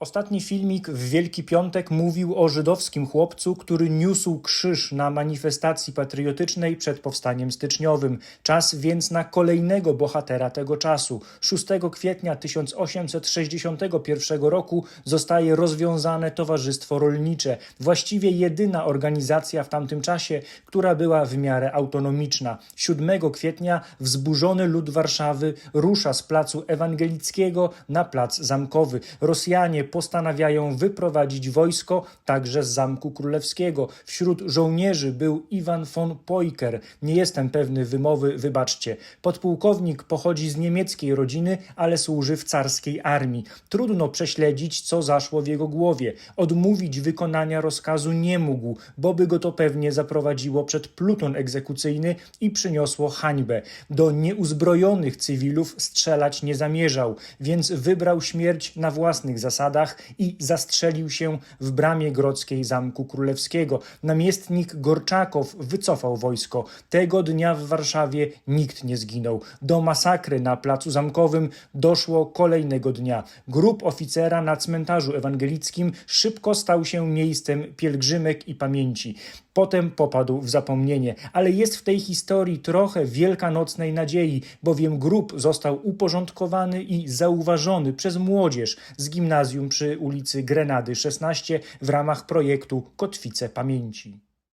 Ostatni filmik w Wielki Piątek mówił o żydowskim chłopcu, który niósł krzyż na manifestacji patriotycznej przed powstaniem styczniowym. Czas więc na kolejnego bohatera tego czasu. 6 kwietnia 1861 roku zostaje rozwiązane Towarzystwo Rolnicze, właściwie jedyna organizacja w tamtym czasie, która była w miarę autonomiczna. 7 kwietnia wzburzony lud Warszawy rusza z placu ewangelickiego na plac zamkowy. Rosjanie postanawiają wyprowadzić wojsko także z Zamku Królewskiego. Wśród żołnierzy był Iwan von Poiker. Nie jestem pewny wymowy, wybaczcie. Podpułkownik pochodzi z niemieckiej rodziny, ale służy w carskiej armii. Trudno prześledzić, co zaszło w jego głowie. Odmówić wykonania rozkazu nie mógł, bo by go to pewnie zaprowadziło przed pluton egzekucyjny i przyniosło hańbę. Do nieuzbrojonych cywilów strzelać nie zamierzał, więc wybrał śmierć na własnych zasadach i zastrzelił się w bramie grodzkiej Zamku Królewskiego. Namiestnik Gorczakow wycofał wojsko. Tego dnia w Warszawie nikt nie zginął. Do masakry na Placu Zamkowym doszło kolejnego dnia. Grób oficera na cmentarzu ewangelickim szybko stał się miejscem pielgrzymek i pamięci. Potem popadł w zapomnienie, ale jest w tej historii trochę wielkanocnej nadziei, bowiem grób został uporządkowany i zauważony przez młodzież z gimnazjum przy ulicy Grenady 16 w ramach projektu Kotwice Pamięci.